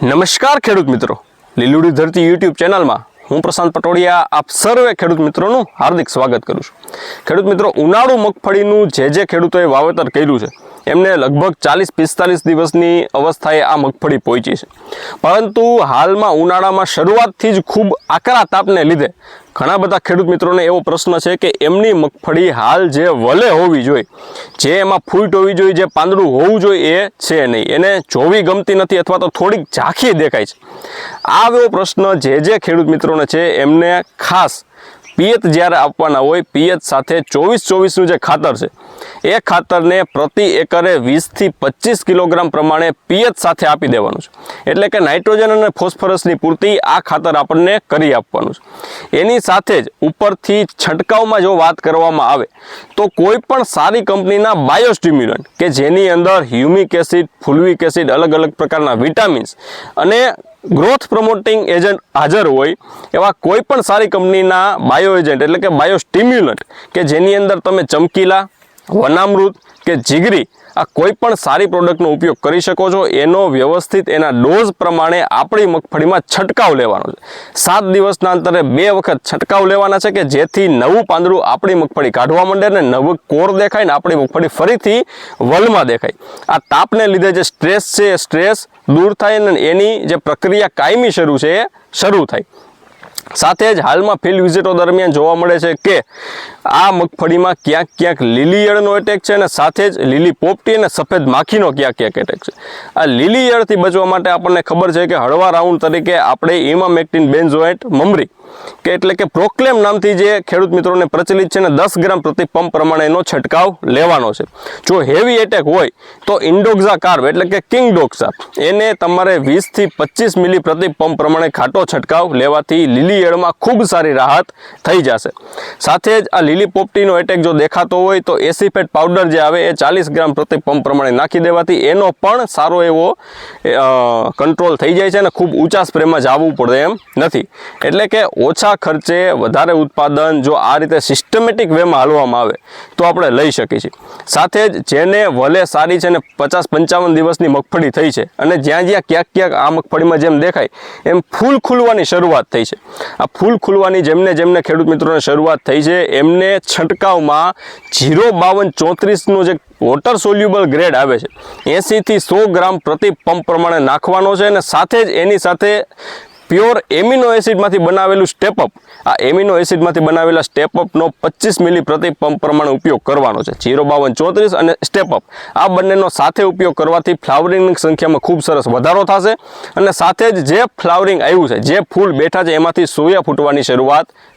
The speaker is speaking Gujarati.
નમસ્કાર ખેડૂત મિત્રો. લીલુડી ધરતી યુટ્યુબ ચેનલમાં હું પ્રશાંત પટોડિયા આપ સર્વે ખેડૂત મિત્રોનું હાર્દિક સ્વાગત કરું છું. ખેડૂત મિત્રો, ઉનાળુ મગફળીનું જે જે ખેડૂતોએ વાવેતર કર્યું છે, એમને લગભગ ચાલીસ પિસ્તાલીસ દિવસની અવસ્થાએ આ મગફળી પહોંચી છે. પરંતુ હાલમાં ઉનાળામાં શરૂઆતથી જ ખૂબ આકરા તાપને લીધે ઘણા બધા ખેડૂત મિત્રોને એવો પ્રશ્ન છે કે એમની મગફળી હાલ જે વલે હોવી જોઈએ, જે એમાં ફૂટ હોવી જોઈએ, જે પાંદડું હોવું જોઈએ એ છે નહીં. એને જોવી ગમતી નથી અથવા તો થોડીક ઝાંખી દેખાય છે. આ એવો પ્રશ્ન જે જે ખેડૂત મિત્રોને છે, એમને ખાસ પિયત જ્યારે આપવાના હોય, પિયત સાથે ચોવીસ ચોવીસનું જે ખાતર છે, એ ખાતરને પ્રતિ એકરે વીસથી પચીસ કિલોગ્રામ પ્રમાણે પિયત સાથે આપી દેવાનું છે. એટલે કે નાઇટ્રોજન અને ફોસ્ફરસની પૂર્તિ આ ખાતર આપણને કરી આપવાનું છે. એની સાથે જ ઉપરથી છંટકાવમાં જો વાત કરવામાં આવે, તો કોઈ પણ સારી કંપનીના બાયોસ્ટિમ્યુલન્ટ, કે જેની અંદર હ્યુમિક એસિડ, ફુલવિક એસિડ, અલગ અલગ પ્રકારના વિટામિન્સ અને ગ્રોથ પ્રમોટિંગ એજન્ટ હાજર હોય એવા કોઈ પણ સારી કંપનીના બાયો એજન્ટ એટલે કે બાયો સ્ટિમ્યુલન્ટ કે જેની અંદર તમે ચમકીલા વનામૃત કે જીગરી આ કોઈ પણ સારી પ્રોડક્ટનો ઉપયોગ કરી શકો છો. એનો વ્યવસ્થિત એના ડોઝ પ્રમાણે આપણી મગફળીમાં છંટકાવ લેવાનો છે. સાત દિવસના અંતરે બે વખત છંટકાવ લેવાના છે કે જેથી નવું પાંદડું આપણી મગફળી કાઢવા માંડે ને નવું કોર દેખાય ને આપણી મગફળી ફરીથી વલમાં દેખાય. આ તાપને લીધે જે સ્ટ્રેસ છે એ સ્ટ્રેસ દૂર થાય ને એની જે પ્રક્રિયા કાયમી શરૂ છે એ શરૂ થાય. સાથે જ હાલમાં ફિલ્ડ વિઝિટો દરમિયાન જોવા મળે છે કે આ મગફળીમાં ક્યાંક ક્યાંક લીલી ઈયળનો એટેક છે અને સાથે જ લીલી પોપટી અને સફેદ માખીનો ક્યાંક ક્યાંક એટેક છે. આ લીલી ઈયળથી બચવા માટે આપણને ખબર છે કે હળવા રાઉન્ડ તરીકે આપણે ઇમામેક્ટિન બેન્ઝોએટ મમરી, કે એટલે કે પ્રોક્લેમ નામથી જે ખેડૂત મિત્રોને પ્રચલિત છે ને દસ ગ્રામ પ્રતિ પંપ પ્રમાણે એનો છંટકાવ લેવાનો છે. જો હેવી એટેક હોય તો ઇન્ડોક્ઝા કાર્બ એટલે કે કિંગ ડોક્ઝા, એને તમારે વીસથી પચીસ મિલી પ્રતિ પંપ પ્રમાણે ખાટો છંટકાવ લેવાથી લીલી ઈયળમાં ખૂબ સારી રાહત થઈ જશે. સાથે જ આ લીલી પોપટીનો એટેક જો દેખાતો હોય તો એસીફેટ પાવડર જે આવે એ ચાલીસ ગ્રામ પ્રતિ પંપ પ્રમાણે નાખી દેવાથી એનો પણ સારો એવો કંટ્રોલ થઈ જાય છે અને ખૂબ ઊંચા સ્પ્રેમાં જવું પડે એમ નથી. એટલે કે ઓછા ખર્ચે વધારે ઉત્પાદન જો આ રીતે સિસ્ટમેટિક વેમાં હાલવામાં આવે તો આપણે લઈ શકીએ છીએ સાથે જ જેને વલે સારી છે ને પચાસ પંચાવન દિવસની મગફળી થઈ છે અને જ્યાં જ્યાં ક્યાંક ક્યાંક આ મગફળીમાં જેમ દેખાય એમ ફૂલ ખુલવાની શરૂઆત થઈ છે. આ ફૂલ ખુલવાની જેમને જેમને ખેડૂત મિત્રોને શરૂઆત થઈ છે, એમને છંટકાવમાં જીરો બાવન ચોત્રીસનો જે વોટર સોલ્યુબલ ગ્રેડ આવે છે એંસીથી સો ગ્રામ પ્રતિ પંપ પ્રમાણે નાખવાનો છે અને સાથે જ એની સાથે પ્યોર એમિનો એસિડમાંથી બનાવેલું સ્ટેપઅપ આ એમિનો એસિડમાંથી બનાવેલા સ્ટેપઅપનો પચીસ મિલી પ્રતિ પંપ પ્રમાણે ઉપયોગ કરવાનો છે. જીરો બાવન ચોત્રીસ અને સ્ટેપઅપ આ બંનેનો સાથે ઉપયોગ કરવાથી ફ્લાવરિંગની સંખ્યામાં ખૂબ સરસ વધારો થશે. અને સાથે જ જે ફ્લાવરિંગ આવ્યું છે, જે ફૂલ બેઠા છે, એમાંથી સોયા ફૂટવાની શરૂઆત